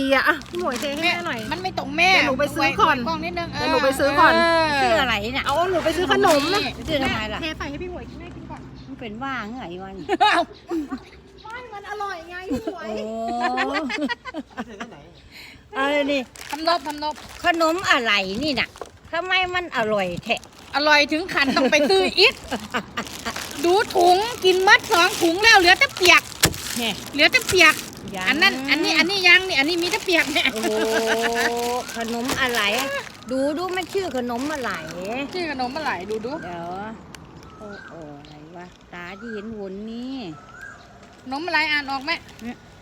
ดีอะอะพี่หมวยเทให้แม่หน่อย มันไม่ตรงแม่เดี๋ยวหนูไปซื้อก่อน ไว้กล้องนิดนึงเดี๋ยวหนูไปซื้อก่อนเชื่ออะไรน่ะเอาหนูไปซื้อขนมนะชื่อทำไมล่ะเทใส่ให้พี่หมวยแม่กินก่อนมันเป็นว่างไงวันไม่มันอร่อยไงพี่หมวยโอ้อะไรนี่ทำนบทำนบขนมอะไรนี่น่ะทำไมมันอร่อยแท้อร่อยถึงขันต้องไปซื้ออีกดูถุงกินมัดสองถุงแล้วเหลือแต่เปียก เนี่ยเหลือแต่เปียก ยังอันนั้นอันนี้อันนี้ยังนี่อันนี้มีแต่เปียกเนี่ยโอ้ขนมอะไร ดูดูมันชื่อขนมอะไรชื่อขนมอะไรดูดูเดี๋ยวโอ้โอ้อะไรวะตาที่เห็นหุ่นนี่ขนมอะไรอ่านออกไหม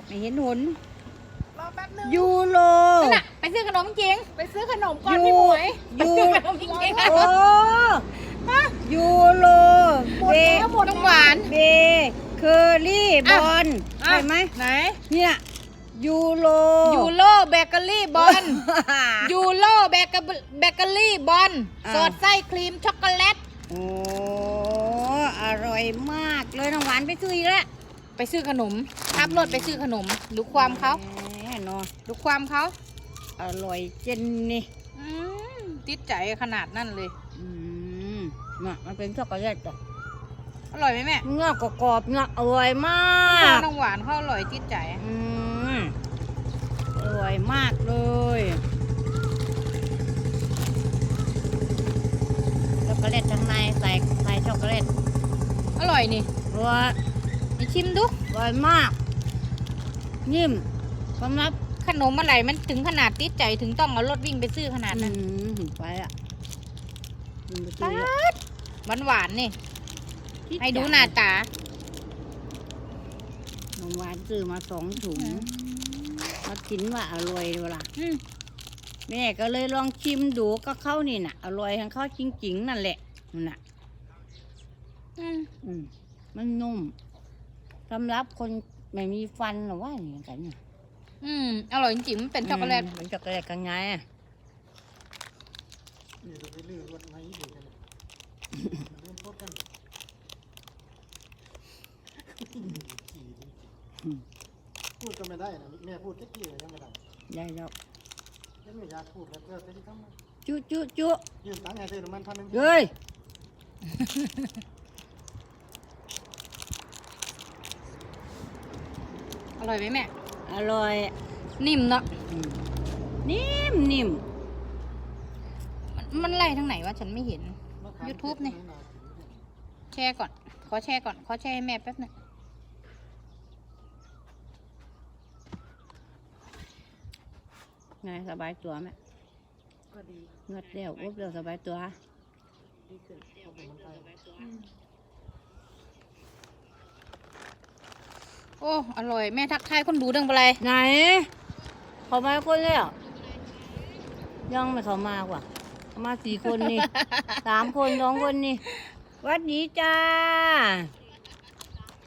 ไม่เห็นหุ่นรอแป๊บนึงยูโรนั่นน่ะไปซื้อขนมจริงไปซื้อขนมก่อนยูพี่หมวยไปยูซื้อขนมจริงโอ้ยูโรหมดเบแล้วหมดน้ำหวานเบ เคอรี่บอะอลอะใช่ไหมไหน เนี่ยยูโรยูโรเบเกอรี่บอลยูโรเบเกอเบเกอรี่บอลอ่าสอดไส้ครีมช็อกโกแลตโอ้อร่อยมากเลยน้องหวานไปซื้ออีกแล้วไปซื้อขนมขับรถไปซื้อขนมดูความเขาแหมเนาะดูความเขาอร่อยเจนนี่อืมติดใจขนาดนั่นเลย อืมน่ะมันเป็นช็อกโกแลตจ้ะ อร่อยไหมแม่เนื้อกรอบๆเนื้ออร่อยมาข้ากน้องหวานเขาอร่อยติดใจอืมอร่อยมากเลยช็อกโกแลตข้างในใส่ใส่ช็อกโกแลตอร่อยนี่อร่อยนี่ชิมดูอร่อยมาก นิ่มสำหรับขนมอะไรมันถึงขนาดติดใจถึงต้องเอารถวิ่งไปซื้อขนาดนั้นอืมไปอะกินไปตาซื้อดหวานหวานๆนี่ ให้ดูหน้าตานมหวานซื้อมาสองถุงมากินว่าอร่อยเวล่ะอืมแม่ก็เลยลองชิมดูก็เข้านี่น่ะ อร่อยของเขาจริงๆนั่นแหละนั่นน่ะอืมอืมมันนุ่มสำหรับคนไม่มีฟันหรอว่าอย่างนี้กันเนี่ยอืมอร่อยจริงๆมันเป็นช็อกโกแลตมเป็นช็อกโกแลตกันไงอะ พูดก็ไม่ ได้นะแม่พูดแค่กี้เลยยังไม่ได้ได้แล้วยังไม่อยากพูดแล้วเพื่อจะที่ทำมาจุจุจุยืนตังค์ให้เธอมันพันหนึ่งเฮ้ยอร่อยไหมแม่ อร่อย นิ่มเนาะอืมนิ่มนิ่มมันมันไล่ทางไหนวะฉันไม่เห็น YouTube นี่แชร์ก่อน ขอแชร์ก่อน ขอแชร์ให้แม่แป๊บหนึง ไงสบายตัวไหมก็ดีเงือดเร็วอุบเร็วสบายตัวโอ้อร่อยแม่ทักทายคนดูเรื่องอะไรไหนเขามาคนแล้วยังไม่เขามากว่าเขามาสี่คนนี่ สามคนสองคนนี่หวัดดีจ้า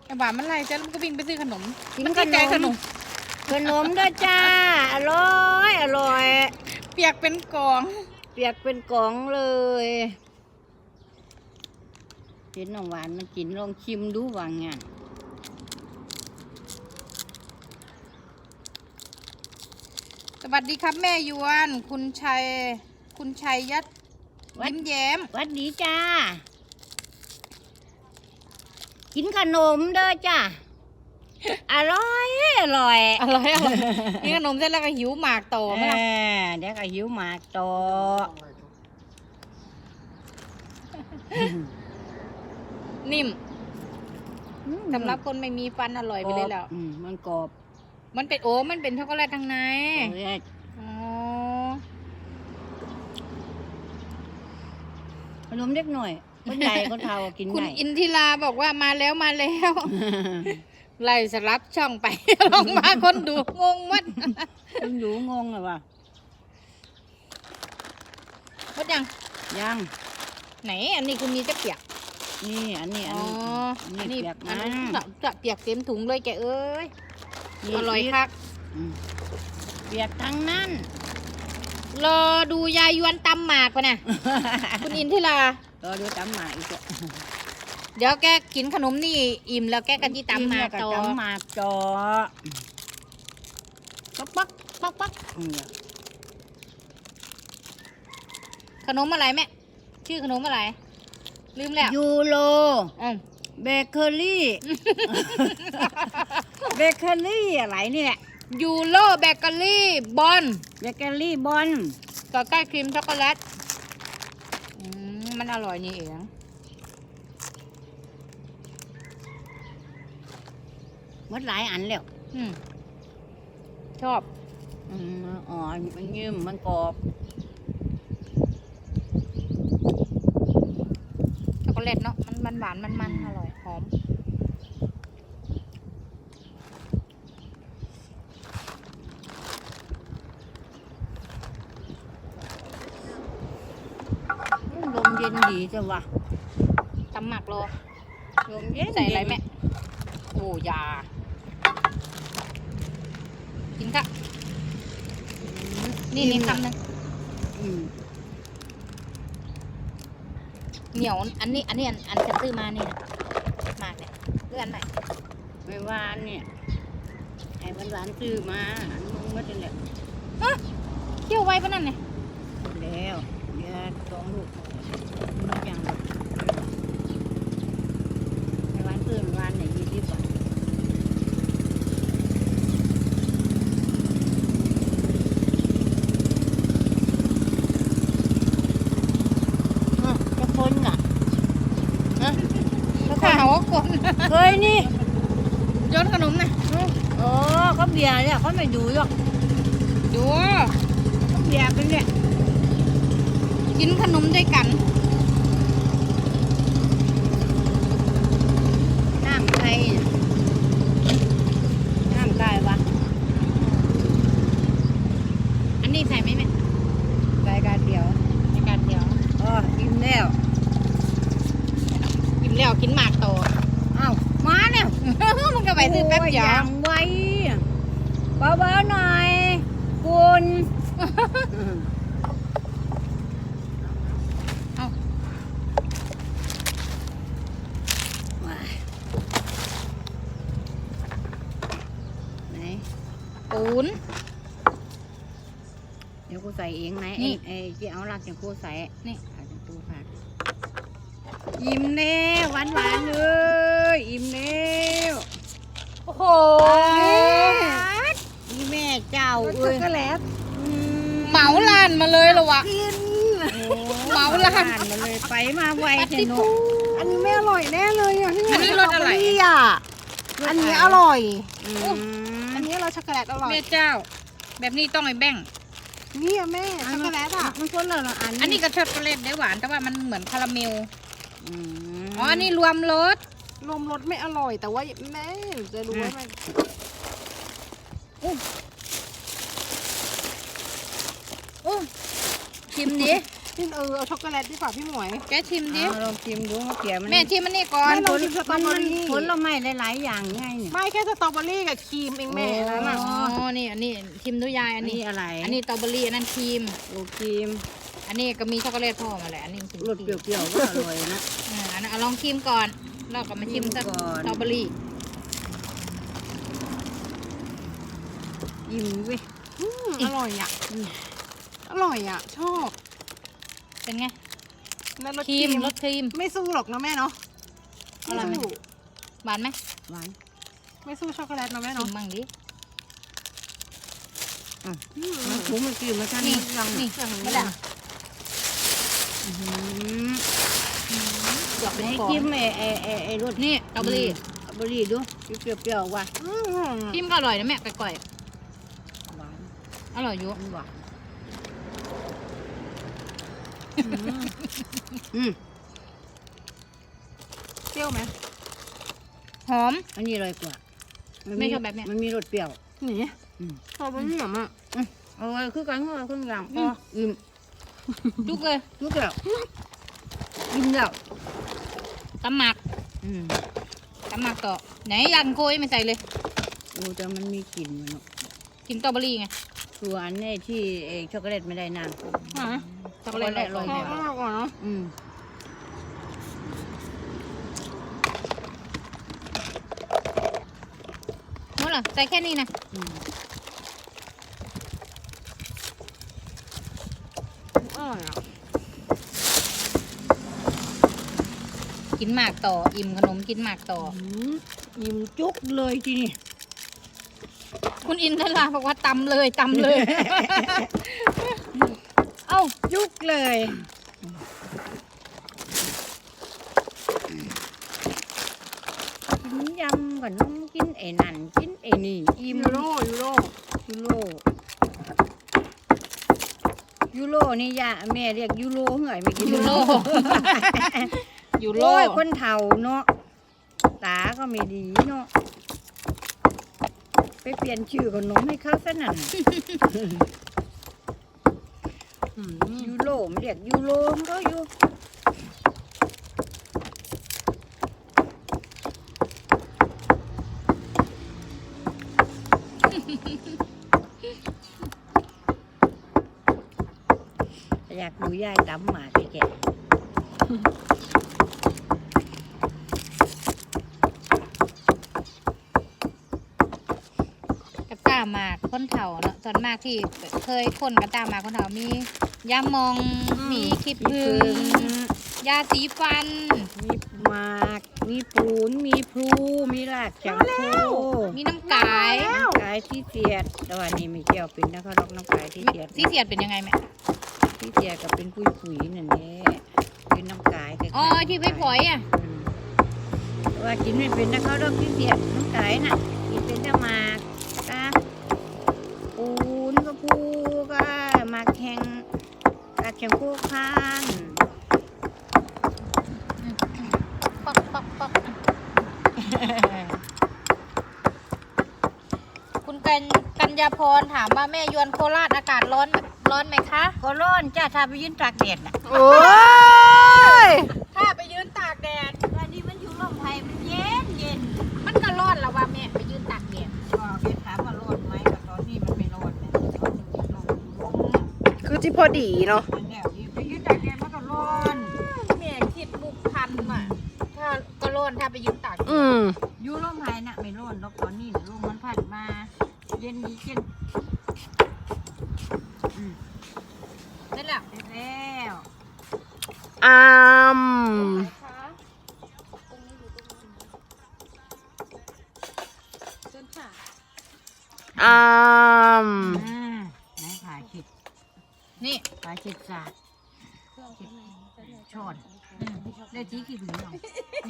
ไอ้บ่ามันไล่จ้ะแล้วมันก็วิ่งไปซื้อขนม กินมันติดใจขขนนมม ขนมด้วยจ้า อร่อยอร่อย เปียกเป็นกอง เปียกเป็นกล่องเลยเห็นน้องหวานมันกินลองชิมดูว่างานสวัสดีครับแม่ยวน คุณชัย คุณชัยยัดยิ้มแย้มหวัดดีจ้า กินขนมเด้อจ้า อร่อยอร่อยอร่อยอร่อยกินขนมเสร็จแล้วก็หิวหมากต่อไหมล่ะเออเดี๋ยวก็หิวหมากต่อนิ่มสำหรับคนไม่มีฟันอร่อยไปเลยแล้วอืมมันกรอบ มันเป็นโอ้มันเป็นช็อกโกแลตทางในเอ้ยอ๋อขนมเล็กหน่อยคนใหญ่คนเฒ่ากินคุณง่ายอินทิราบอกว่ามาแล้วมาแล้ว ไล่สลับช่องไปลองมาคนดูงงมัดคุณดูงงเลยว่ะหมดยังยังไหน อันนี้คุณมีจะเปียกนี่อันนี้อันอ๋อนี้อันนี้เปียกอันะนนี้จะเปียกเต็มถุงเลยแกเอ้ยนี่อร่อยคักอืมเปียกทั้งนั้นรอดูยายยวนตำหมากปะนะคุณอินทิรารอดูตำหมากอีกอะ เดี๋ยวแกกินขนมนี่อิ่มแล้วแกกันที่ตำหมากบต่อตำหมากจอปักปักปักปักอืมขนมอะไรแม่ชื่อขนมอะไร ลืมแล้วยูโรอืมเบเกอรี่เบเกอรี่อะไรนี่แหละยูโรเบเกอรี่บอนเบเกอรี่บอลกับใกล้ครีมช็อกโกแลตอืมมันอร่อยนี่เอง หมดหลายอันแล้วอืมชอบอืมอ๋อมันยืมมันกรอบช็อกโกแลตเนาะมันมันหวานมันมันอร่อยหอมลมเย็นดีจังวะตำหมักรอลมเย็นใส่อะไรแม่โอ้ยา กินค่ะ นี่นี่คำหนึงอืมเหนียว อันนี้ อันนี้ อันอันจะซื้อมานี่นะมากเนี่ยเพื่อนใหม่ไม่หวานเนี่ยไอ้มันหวานซื้อมาอันมึงมาจนแล้วเคี่ยวไว้ปะนั่นเนี่ยแล้วเดี๋ยวสองลูกมันยังแบบไอ้หวานซื้อมันหวานไหนยี่สิบบาทอะจะคนน่ะฮะจะ คข้านวคนเคยนี่ยนขนมนะโอ้เขาเบียร์เนี่ยเขาไม่ดูหรอกดูเขาเบียร์กันเนี่ยกินขนมด้วยกันน้ำไทยน่ะน้ำไก่วะอันนี้ใส่ไหมแม่รายการเดียวในการเดียวอ๋อกินแล้วกินแล้วกินหมากต่ออ้าว มาแล้วมันก็ไปซื้อแป๊บเดียวโอ้างไวเบาๆหน่อย คุณเอ้าว้ายไหนปูนเดี๋ยวกูใส่เองไหนนี่ไอ้ไอ้ที่เอาหลักจากกูใส่ นี่อาจจะตูผัดอิ่มแล้วหวานหวานๆเลย อิ่มแล้วโอ้โหนี่แม่เจ้าช็เอ้อกยโกแลตเหมาลานมาเลยเหรอวะกินเหมาลานมาเลยไปมาไวปเทฏินุทูอันนี้ไม่อร่อยแน่เลยอะพี่หมอันนี้รสอะไรสตเบอะอันนี้อร่อยอืมอันนี้รสช็อกโกแลตอร่อยแม่เจ้า แบบนี้ต้องไอ้แบ่งนี่อะแม่ช็อกโกแลตอะมันคนละละอันอันนี้ก็ช็อกโกแลตได้หวานแต่ว่ามันเหมือนคาราเมลอืมอ๋ออันนี้รวมรส รวมรสไม่อร่อย แต่ว่าแม่จะรู้ว่ามันโอ้ชิมดิพี่เออเอาช็อกโกแลตดีกว่าพี่หมวยแกชิมดิเอาลองชิมดูมะเขือมันแม่ชิมมันนี่ก่อนแม่ลผองลชิมสตรอมันเบอมันรี่ผลไม้หลายๆอย่างไงเนี่ยไม่แค่สตรอเบอรี่กับครีมเองแม่นั่นน่ะอ๋อนี่อันนี้ชิมด้วยยายอัอันนนี้นี้อะไร อันนี้สตรอเบอรี่อันนั้นครีมโอครีม อันนี้ก็มีช็อกโกแลตพ่อมาแหละอันนี้ชิมรสเปรี้ยวๆก็อร่อยนะอ่าอันนั้นเอาลองชิมก่อน แล้วก็มาชิมสชิมก่อนตรอเบอรี่อิ่มเว้ยอืมอร่อยอะ อร่อยอะ ชอบ เป็นไงนั่นรสครีมรสครีม ไม่สู้หรอกนะแม่เนาะอร่อยไหมไม่สู้หวานไหมหวาน ไม่สู้ช็อกโกแลตนะแม่ชิเนาะมบ้างดิอืมมันถูมันกินมาท่านนี่ยังนี่อย่างไม่นี้ได้ อื้อหือเกือบเป็นให้ฟองกินไอ้ไอ้ไอ้ไอ้รสนี่สตรอเบอรี่สตรอเบอรี่ดูเปรี้ยวๆว่ะอืมชิมก็อร่อยนะแม่ก่อยหวานๆอร่อยอยู่หวานอืมอืมเปรี้ยวไหมหอม อันนี้อร่อยกว่ามัไม่ชอบแบบเนี้ย มันมีรสเปรี้ยวนี่อืมสตรอเบอรี่อะเอาไว้คือกันเอาไว้คืออย่างอืพอมอิ่มจุกเลยทุกแล้วอิ่มแล้ว ตำหมักอืมตำหมักต่อไหนยังโกยไม่ใส่เลยโอ้แต่มันมีกลิ่นมันเนอะกินสตรอเบอรี่ไงตัวอันนี้ที่เอช็อกโกแลตไม่ได้นานอะช็อกโกแลตอร่อยอร่อยกว่าเนาะอืมหมดเหรอใส่แค่นี้นะ อืม ร่อยอะ กินหมากต่อ อิ่มขนมกินหมากต่ออืมอิ่มจุกเลยทีนี่คุณอินทราบอกว่าตำเลยตำเลย เอ้าจุกเลย กินยำกับน้องกินไอ้นั่นกินไอ้นี่อิ่มยูโรยูโรยูโรยูโรนี่ยาแม่เรียกยูโรเหนื่อยไม่กินยูโร ยูโรโอ้ยคนเฒ่าเนาะตาก็ไม่ดีเนาะไปเปลี่ยนชื่อขนมให้เขาซะนั่น อืมยูโรมันเรียกยูโรมันก็อยู่อยากดูยายตำหมากแก่กระ ต้าหมากคนเฒ่าเนาะส่วนมากที่เคยคนกระต้าหมากคนเฒ่ามียามองมีคลิปมีพึพึงงยาสีฟัน มีหมาก มีปูน มีพลูมีรากจังโคมีน้ำกายน้ำกายที่เสียดแต่ว่านี่ไม่เกี่ยวเป็นนะคะดอกน้ำกายที่เสียดสีเสียดเป็นยังไงแม่ที่เสียดก็เป็นปุยปุ๋ยๆนั่นแหละเป็นน้ำกายคล้ายๆอ๋อที่ไปผอยอะอืมแต่ว่ากินไม่เป็นนะคะดอกที่เสียดน้ำกายน่ะกินเป็นแต่หมากกะปู นก็พูก็หมากแข็งกากแข็งโคคานป๊อกป๊อกป๊อกคุณกันกัญญาพรถามว่าแม่ยวนโคราชอากาศร้อนร้อนไหมคะ ก็ร้อนจ้าถ้าไปยืนตากแดดน่ะ โอ้ย อที่พอดีเนาะ มันแล้วไปยืนตากแดดมันก็ร้อน แม่คิดมุกพันอะ ถ้าก็ร้อนถ้าไปยืนตากแดด อืม อยู่ลมไผ่น่ะไม่ร้อนหรอกตอนนี้น่ะลมมันพัดมา เย็นดีเย็น นั่นแหละ เสร็จแล้ว อาม เชิญค่ะ อาม อ่าไหนถ่ายคิด นี่ ถ่ายคิดสาดช้อนได้ที่ขี้ผึ้งหน่อย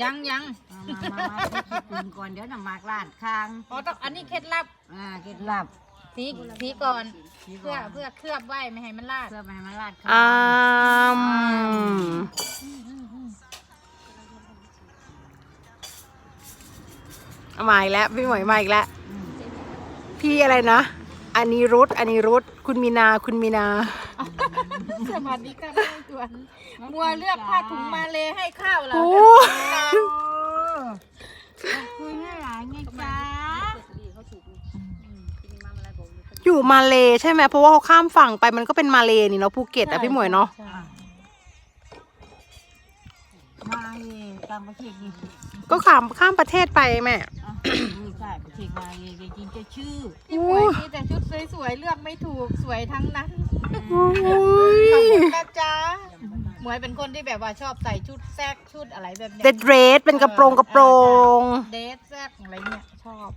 ยังยังมามามามาที่ขี้ผึ้งก่อนเดี๋ยวน้ำหมากลาดคางอ๋อต้องอันนี้เคล็ดลับอ่าเคล็ดลับสีสีก่อนที่เพื่อก่นเพื่อเคลือบไว้ไม่ให้มันลาดเพื่อไม่ให้มันลาดคางอามเอามาอีกแล้วพี่หมวยมาอีกแล้วอืมพี่อะไรนะอันนี้รุดอันนี้รุดคุณมีนาคุณมีนา สวัสดีค่ะแม่ยวนมัวเลือกผ้าถุงมาเลยให้ข้าวเหรอโอ้โอ้ขอบคุณให้หลายไงจ๊ะอยู่มาเลใช่ไหมเพราะว่าเขาข้ามฝั่งไปมันก็เป็นมาเลนี่เนาะภูเก็ตอะพี่หมวยเนาะใช่มาเลยต่างประเทศนี่ก็ข้ามข้ามประเทศไปแม่อะไม่ ใช่ประเทศมาเลยจริงๆจะชื่อพี่หมวยมีแต่ชุดสวยๆเลือกไม่ถูกสวยทั้งนั้นโอ้ขอบยคุณนะจ๊ะหมวยเป็นคนที่แบบว่าชอบใส่ชุดแซกชุดอะไรแบบเนี้ยเดดเรสเป็นกระโปรงกระโปรง เดทแซกอะไรเนี่ยชอบ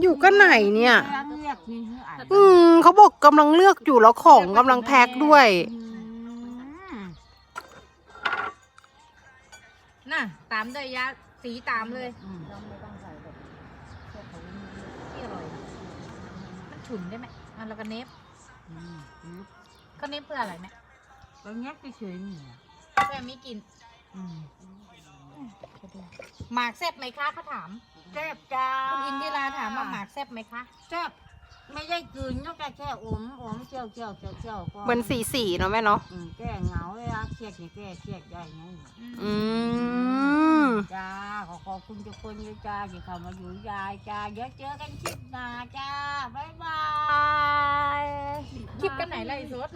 อยู่ก็ไหนเนี่ย กำลังเรียกมีเฮืออ่านอืมเขาบอกกำลังเลือกอยู่แล้วของกำลังแพ็คด้วย อืมน่ะตามด้วยยา สีตามเลยอืมที่อร่อยมันฉุนได้ไหมอะแล้วก็เนฟอืมอืมเขาเนฟเพื่ออะไรแม่ก็แงกเฉยๆนี่อะเพื่อมีกลินอืมหมากแซบไหมคะเขาถามแซ่บจ้าคุณอินทิราถามว่าหมากแซบไหมคะแซ่บไม่ได้กลืนนอกจากแค่อมอมเจียวเจียวเจียวเจียวก็เหมือนสีสีๆเนาะแม่เนาะอืมแก้เหงาเวลาเครียดนี่แก้เครียดได้ไงอืม จ้าขอขอบคุณทุกคนด้วยจ้าที่เข้ามาอยู่ยายจ้าเดี๋ยวเจอกันคลิปหน้าจ้าบ๊ายบาย คลิปกันไหนไล่สด